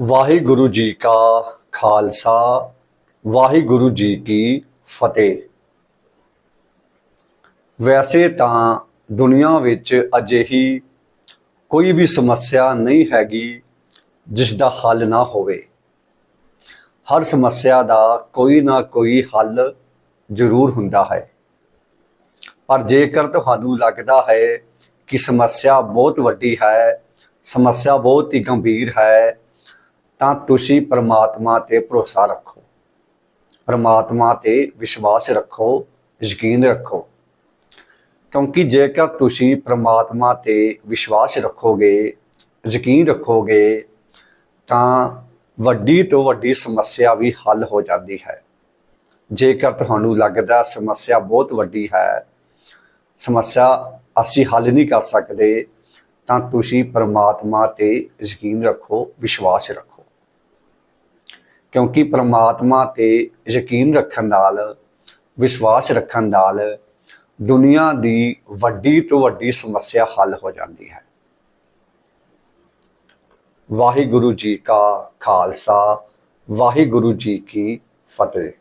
ਵਾਹਿਗੁਰੂ ਜੀ ਕਾ ਖਾਲਸਾ, ਵਾਹਿਗੁਰੂ ਜੀ ਕੀ ਫਤਿਹ। ਵੈਸੇ ਤਾਂ ਦੁਨੀਆ ਵਿੱਚ ਅਜਿਹੀ ਕੋਈ ਵੀ ਸਮੱਸਿਆ ਨਹੀਂ ਹੈਗੀ ਜਿਸ ਦਾ ਹੱਲ ਨਾ ਹੋਵੇ। ਹਰ ਸਮੱਸਿਆ ਦਾ ਕੋਈ ਨਾ ਕੋਈ ਹੱਲ ਜ਼ਰੂਰ ਹੁੰਦਾ ਹੈ। ਪਰ ਜੇਕਰ ਤੁਹਾਨੂੰ ਲੱਗਦਾ ਹੈ ਕਿ ਸਮੱਸਿਆ ਬਹੁਤ ਵੱਡੀ ਹੈ, ਸਮੱਸਿਆ ਬਹੁਤ ਹੀ ਗੰਭੀਰ ਹੈ ਤਾਂ ਤੁਸੀਂ ਪਰਮਾਤਮਾ ਤੇ ਭਰੋਸਾ ਰੱਖੋ। ਪਰਮਾਤਮਾ ਤੇ ਵਿਸ਼ਵਾਸ ਰੱਖੋ, ਯਕੀਨ ਰੱਖੋ। ਕਿਉਂਕਿ ਜੇਕਰ ਤੁਸੀਂ ਪਰਮਾਤਮਾ ਤੇ ਵਿਸ਼ਵਾਸ ਰੱਖੋਗੇ, ਯਕੀਨ ਰੱਖੋਗੇ, ਤਾਂ ਵੱਡੀ ਤੋਂ ਵੱਡੀ ਸਮੱਸਿਆ ਵੀ ਹੱਲ ਹੋ ਜਾਂਦੀ ਹੈ। ਜੇਕਰ ਤੁਹਾਨੂੰ ਲੱਗਦਾ ਸਮੱਸਿਆ ਬਹੁਤ ਵੱਡੀ ਹੈ, ਸਮੱਸਿਆ ਅਸੀਂ ਹੱਲ ਨਹੀਂ ਕਰ ਸਕਦੇ, ਤਾਂ ਤੁਸੀਂ ਪਰਮਾਤਮਾ ਤੇ ਯਕੀਨ ਰੱਖੋ, ਵਿਸ਼ਵਾਸ ਰੱਖੋ। ਕਿਉਂਕਿ ਪ੍ਰਮਾਤਮਾ ਤੇ ਯਕੀਨ ਰੱਖਣ ਨਾਲ, ਵਿਸ਼ਵਾਸ ਰੱਖਣ ਨਾਲ ਦੁਨੀਆ ਦੀ ਵੱਡੀ ਤੋਂ ਵੱਡੀ ਸਮੱਸਿਆ ਹੱਲ ਹੋ ਜਾਂਦੀ ਹੈ। ਵਾਹਿਗੁਰੂ ਜੀ ਕਾ ਖਾਲਸਾ, ਵਾਹਿਗੁਰੂ ਜੀ ਕੀ ਫਤਿਹ।